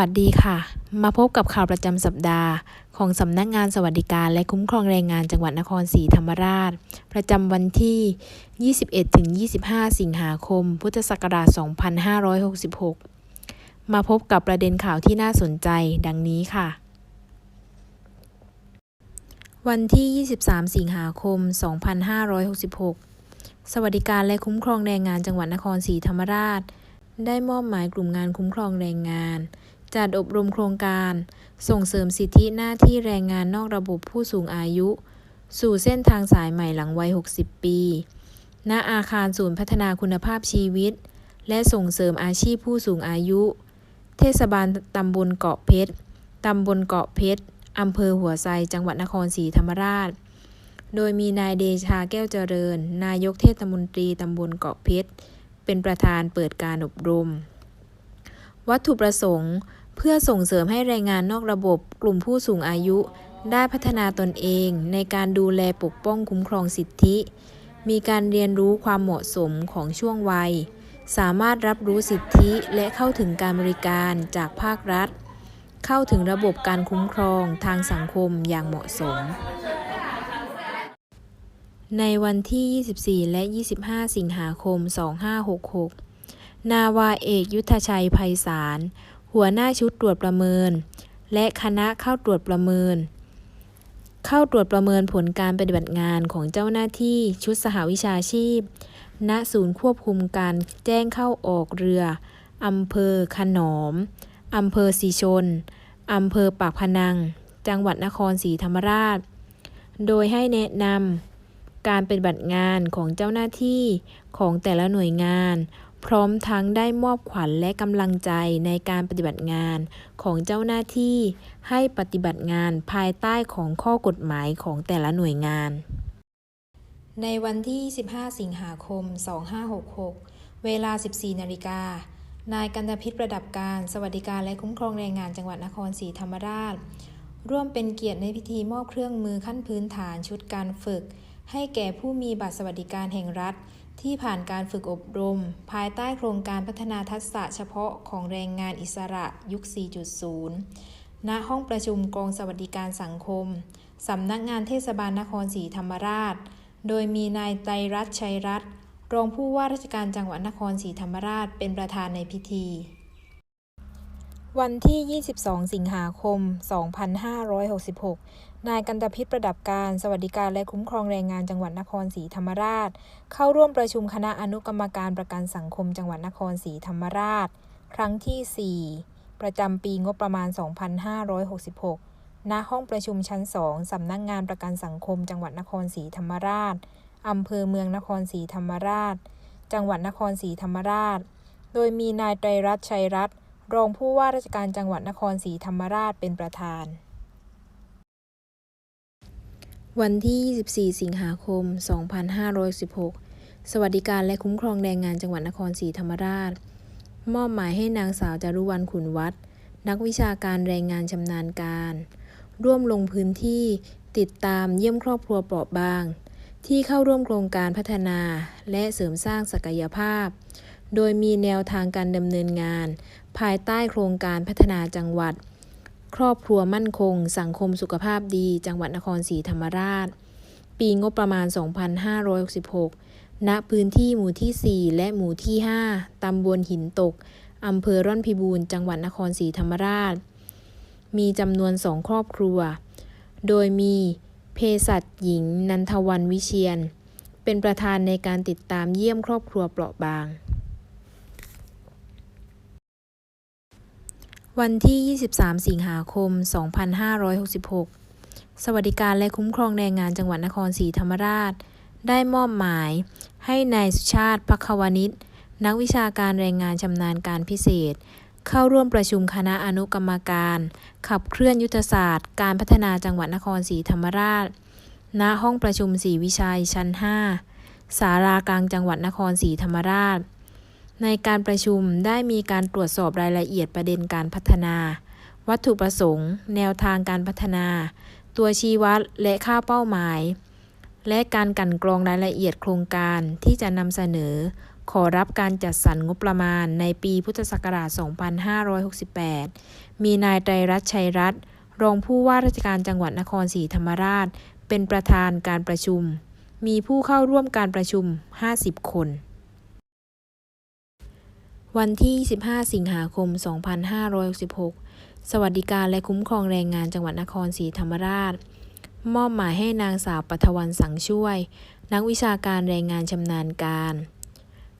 วัสดีค่ะ มาพบกับข่าวประจำสัปดาห์ ของสำนักงานสวัสดิการและคุ้มครองแรงงานจังหวัดนครศรีธรรมราช ประจำวันที่ 21-25 สิงหาคม พุทธศักราช 2566 มาพบกับประเด็นข่าวที่น่าสนใจดังนี้ค่ะ วันที่ 23 สิงหาคม 2566 สวัสดิการและคุ้มครองแรงงานจังหวัดนครศรีธรรมราชได้มอบหมายกลุ่มงานคุ้มครองแรงงาน จัดอบรมโครงการ ส่งเสริมสิทธิหน้าที่แรงงานนอกระบบผู้สูงอายุ สู่เส้นทางสายใหม่หลังวัย 60 ปี ณ อาคารศูนย์พัฒนาคุณภาพชีวิต และส่งเสริมอาชีพผู้สูงอายุ เทศบาลตำบลเกาะเพชร ตำบลเกาะเพชร อำเภอหัวไซ จังหวัดนครศรีธรรมราช โดยมีนายเดชาแก้วเจริญ นายกเทศมนตรีตำบลเกาะเพชร เป็นประธานเปิดการอบรมวัตถุประสงค์ เพื่อส่งเสริมให้แรงงานนอกระบบกลุ่มผู้สูงอายุ ได้พัฒนาตนเองในการดูแลปกป้องคุ้มครองสิทธิ มีการเรียนรู้ความเหมาะสมของช่วงวัย สามารถรับรู้สิทธิและเข้าถึงการบริการจากภาครัฐ เข้าถึงระบบการคุ้มครองทางสังคมอย่างเหมาะสม ในวันที่ 24 และ 25 สิงหาคม 2566 นาวาเอกยุทธชัยไพศาล หัวหน้าชุดตรวจประเมิน และคณะเข้าตรวจประเมิน เข้าตรวจประเมินผลการปฏิบัติงานของเจ้าหน้าที่ชุดสหวิชาชีพ ณ ศูนย์ควบคุมการแจ้งเข้าออกเรือ อำเภอขนอม อำเภอสีชน อำเภอปากพนัง จังหวัดนครศรีธรรมราช โดยให้แนะนำการปฏิบัติงานของเจ้าหน้าที่ของแต่ละหน่วยงาน พร้อมทั้งได้มอบขวัญและกำลังใจในการปฏิบัติงานของเจ้าหน้าที่ให้ปฏิบัติงานภายใต้ของข้อกฎหมายของแต่ละหน่วยงาน ในวันที่ 15 สิงหาคม 2566 เวลา 14 นาฬิกา นายกันตพิษประดับการสวัสดิการและคุ้มครองแรงงานจังหวัดนครศรีธรรมราช ร่วมเป็นเกียรติในพิธีมอบเครื่องมือขั้นพื้นฐานชุดการฝึก ให้แก่ผู้มีบัตรสวัสดิการแห่งรัฐ ที่ผ่านการฝึกอบรม ภายใต้โครงการพัฒนาทักษะเฉพาะของแรงงานอิสระยุค 4.0 ณ ห้องประชุมกองสวัสดิการสังคม สำนักงานเทศบาลนครศรีธรรมราช โดยมีนายไตรรัตน์ชัยรัตน์รองผู้ว่าราชการจังหวัดนครศรีธรรมราชเป็นประธานในพิธี วันที่ 22 สิงหาคม 2566 นายกันตพิษประดับการ สวัสดิการและคุ้มครองแรงงานจังหวัดนครศรีธรรมราช เข้าร่วมประชุมคณะอนุกรรมการประกันสังคมจังหวัดนครศรีธรรมราช ครั้งที่ 4 ประจำปีงบประมาณ 2566 ณ ห้องประชุมชั้น 2 สำนักงงานประกันสังคม จังหวัดนครศรีธรรมราช อำเภอเมืองนครศรีธรรมราช จังหวัดนครศรีธรรมราช โดยมีนายไตรรัตน์ชัยรัตน์ รองผู้ว่าราชการจังหวัดนครศรีธรรมราชเป็นประธาน วันที่ 24 สิงหาคม 2516 สวัสดิการและคุ้มครองแรงงานจังหวัดนครศรีธรรมราช มอบหมายให้นางสาวจารุวรรณขุนวัฒน์นักวิชาการแรงงานชำนาญการ ร่วมลงพื้นที่ติดตามเยี่ยมครอบครัวเปราะบาง ที่เข้าร่วมโครงการพัฒนาและเสริมสร้างศักยภาพ โดยมีแนวทางการดำเนินงาน ภายใต้โครงการพัฒนาจังหวัด ครอบครัวมั่นคง สังคมสุขภาพดี จังหวัดนครศรีธรรมราช ปีงบประมาณ 2566 ณ พื้นที่หมู่ที่ 4 และหมู่ที่ 5 ตำบลหินตก อำเภอร่อนพิบูรณ์ จังหวัดนครศรีธรรมราช มีจำนวนสองครอบครัว โดยมีเภสัชหญิง นันทวันวิเชียน เป็นประธานในการติดตามเยี่ยมครอบครัวเปราะบาง วันที่ 23 สิงหาคม 2566 สวัสดิการและคุ้มครองแรงงานจังหวัดนครศรีธรรมราช ได้มอบหมาย ให้นายสุชาติพักควนิชนักวิชาการแรงงานชำนาญการพิเศษ เข้าร่วมประชุมคณะอนุกรรมการ ขับเคลื่อนยุทธศาสตร์ การพัฒนาจังหวัดนครศรีธรรมราช ณ ห้องประชุมศรีวิชัยชั้น5สารากลางจังหวัดนครศรีธรรมราช ในการประชุมได้มีการตรวจสอบรายละเอียดประเด็นการพัฒนา วัตถุประสงค์ แนวทางการพัฒนา ตัวชี้วัดและค่าเป้าหมาย และการกันกรองรายละเอียดโครงการที่จะนำเสนอ ขอรับการจัดสรรงบประมาณในปีพุทธศักราช 2568 มีนายไตรรัตน์ชัยรัตน์รองผู้ว่าราชการจังหวัดนครศรีธรรมราช เป็นประธานการประชุม มีผู้เข้าร่วมการประชุม 50 คน วันที่ 25 สิงหาคม 2566 สวัสดิการและคุ้มครองแรงงานจังหวัดนครศรีธรรมราช มอบหมายให้นางสาวปัทวันสังช่วย นักวิชาการแรงงานชำนาญการ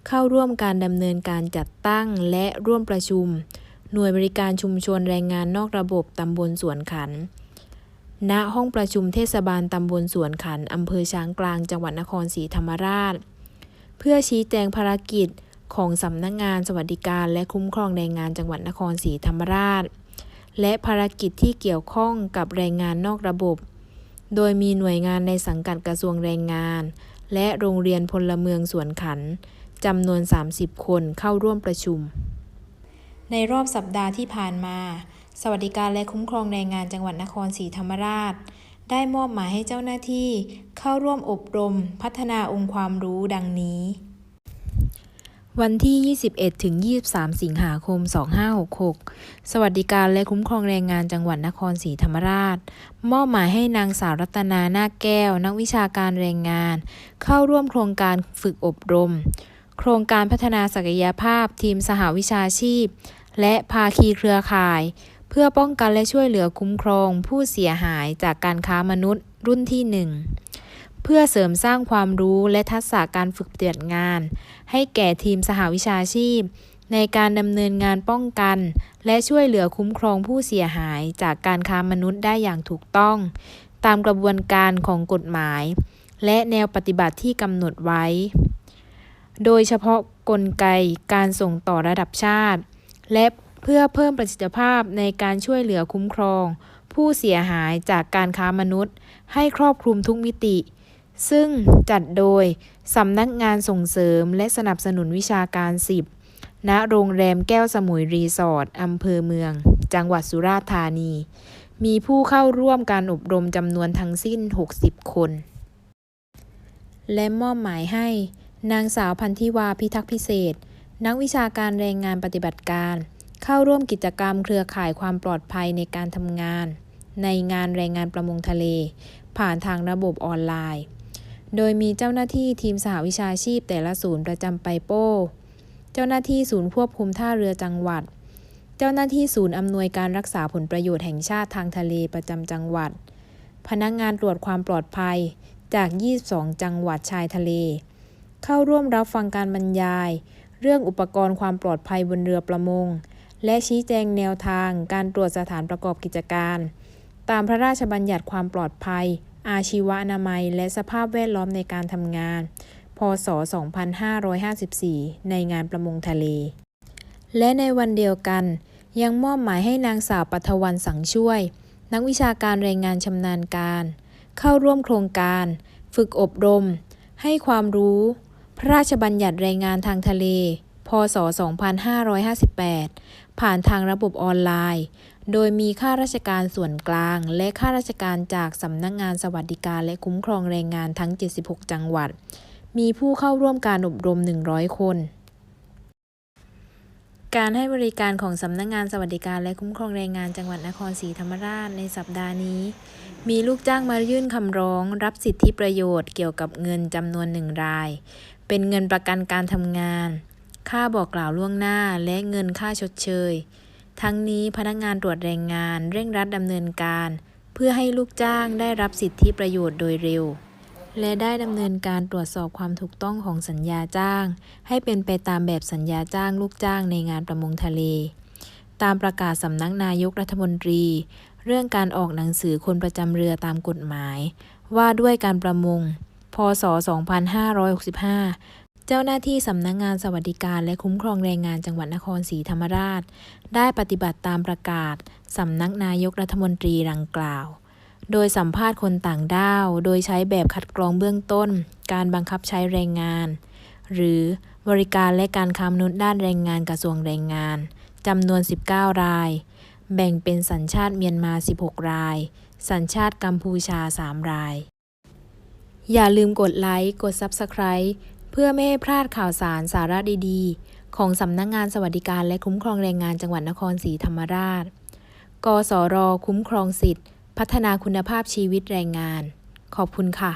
เข้าร่วมการดำเนินการจัดตั้งและร่วมประชุม หน่วยบริการชุมชนแรงงานนอกระบบตำบลสวนขัน ณ ห้องประชุมเทศบาลตำบลสวนขันอำเภอช้างกลางจังหวัดนครศรีธรรมราช เพื่อชี้แจงภารกิจ ของสำนักงงานสวัสดิการและคุ้มครองแรงงานจังหวัดนครศรีธรรมราช และภารกิจที่เกี่ยวข้องกับแรงงานนอกระบบ โดยมีหน่วยงานในสังกัดกระทรวงแรงงาน และโรงเรียนพลเมืองสวนขันจำนวน 30 คนเข้าร่วมประชุม ในรอบสัปดาห์ที่ผ่านมา สวัสดิการและคุ้มครองแรงงานจังหวัดนครศรีธรรมราช ได้มอบหมายให้เจ้าหน้าที่เข้าร่วมอบรม พัฒนาองค์ความรู้ดังนี้ วันที่ 21 ถึง 23 สิงหาคม 2566 สวัสดิการและคุ้มครองแรงงานจังหวัดนครศรีธรรมราช มอบหมายให้นางสาวรัตนานาคแก้ว นักวิชาการแรงงาน เข้าร่วมโครงการฝึกอบรม โครงการพัฒนาศักยภาพทีมสหวิชาชีพ และภาคีเครือข่าย เพื่อป้องกันและช่วยเหลือคุ้มครองผู้เสียหายจากการค้ามนุษย์รุ่นที่ 1 เพื่อเสริมสร้างความรู้และทักษะการฝึกปฏิบัติงาน ให้แก่ทีมสหวิชาชีพ ในการดำเนินงานป้องกัน และช่วยเหลือคุ้มครองผู้เสียหายจากการค้ามนุษย์ได้อย่างถูกต้อง ตามกระบวนการของกฎหมาย และแนวปฏิบัติที่กำหนดไว้ โดยเฉพาะกลไกการส่งต่อระดับชาติ และเพื่อเพิ่มประสิทธิภาพในการช่วยเหลือคุ้มครอง ผู้เสียหายจากการค้ามนุษย์ ให้ครอบคลุมทุกมิติ ซึ่งจัดโดยสำนักงานส่งเสริมและสนับสนุนวิชาการ 10 ณ โรงแรมแก้วสมุยรีสอร์ทอำเภอเมือง จังหวัดสุราษฎร์ธานี มีผู้เข้าร่วมการอบรมจำนวนทั้งสิ้น 60 คน และมอบหมายให้ นางสาวพันธิวาพิทักษ์พิเศษ นักวิชาการแรงงานปฏิบัติการ เข้าร่วมกิจกรรมเครือข่ายความปลอดภัยในการทำงาน ในงานแรงงานประมงทะเล ผ่านทางระบบออนไลน์ โดยมีเจ้าหน้าที่ทีมสหวิชาชีพแต่ละศูนย์ประจำไปโป้ เจ้าหน้าที่ศูนย์ควบคุมท่าเรือจังหวัด เจ้าหน้าที่ศูนย์อำนวยการรักษาผลประโยชน์แห่งชาติทางทะเลประจำจังหวัด พนักงานตรวจความปลอดภัยจาก 22 จังหวัดชายทะเล เข้าร่วมรับฟังการบรรยาย เรื่องอุปกรณ์ความปลอดภัยบนเรือประมง และชี้แจงแนวทางการตรวจสถานประกอบกิจการ ตามพระราชบัญญัติความปลอดภัย อาชีวนามัย และสภาพแวดล้อมในการทำงาน พศ 2554 ในงานประมงทะเล และในวันเดียวกัน ยังมอบหมายให้นางสาวปัทวันสังช่วย นักวิชาการแรงงานชำนาญการ เข้าร่วมโครงการ ฝึกอบรม ให้ความรู้ พระราชบัญญัติแรงงานทางทะเล พศ 2558 ผ่านทางระบบออนไลน์ โดยมีข้าราชการส่วนกลาง และข้าราชการจากสำนักงงานสวัสดิการและคุ้มครองแรงงานทั้ง 76 จังหวัด มีผู้เข้าร่วมการอบรม 100 คนการให้บริการของสำนักงงานสวัสดิการและคุ้มครองแรงงานจังหวัดนครศรีธรรมราชในสัปดาห์นี้ มีลูกจ้างมายื่นคำร้อง รับสิทธิประโยชน์เกี่ยวกับเงินจำนวนหนึ่งราย เป็นเงินประกันการทำงาน ค่าบอกกล่าวล่วงหน้าและเงินค่าชดเชย ทั้งนี้พนักงานตรวจแรงงานเร่งรัดดำเนินการ เพื่อให้ลูกจ้างได้รับสิทธิประโยชน์โดยเร็ว และได้ดำเนินการตรวจสอบความถูกต้องของสัญญาจ้าง ให้เป็นไปตามแบบสัญญาจ้างลูกจ้างในงานประมงทะเล ตามประกาศสำนักนายกรัฐมนตรี เรื่องการออกหนังสือคนประจำเรือตามกฎหมาย ว่าด้วยการประมงพศ 2565 เจ้าหน้าที่สำนักงานสวัสดิการและคุ้มครองแรงงานจังหวัดนครศรีธรรมราช ได้ปฏิบัติตามประกาศสำนักนายกรัฐมนตรีดังกล่าว โดยสัมภาษณ์คนต่างด้าว โดยใช้แบบคัดกรองเบื้องต้น การบังคับใช้แรงงาน หรือบริการและการค้ามนุษย์ด้านแรงงานกระทรวงแรงงานจำนวน 19 ราย แบ่งเป็นสัญชาติเมียนมา 16 ราย สัญชาติกัมพูชา 3 ราย อย่าลืมกดไลค์ กด Subscribe เพื่อไม่ให้พลาดข่าวสารสาระดีๆ ของสำนักงงานสวัสดิการและคุ้มครองแรงงานจังหวัดนครศรีธรรมราช กสร คุ้มครองสิทธิพัฒนาคุณภาพชีวิตแรงงาน ขอบคุณค่ะ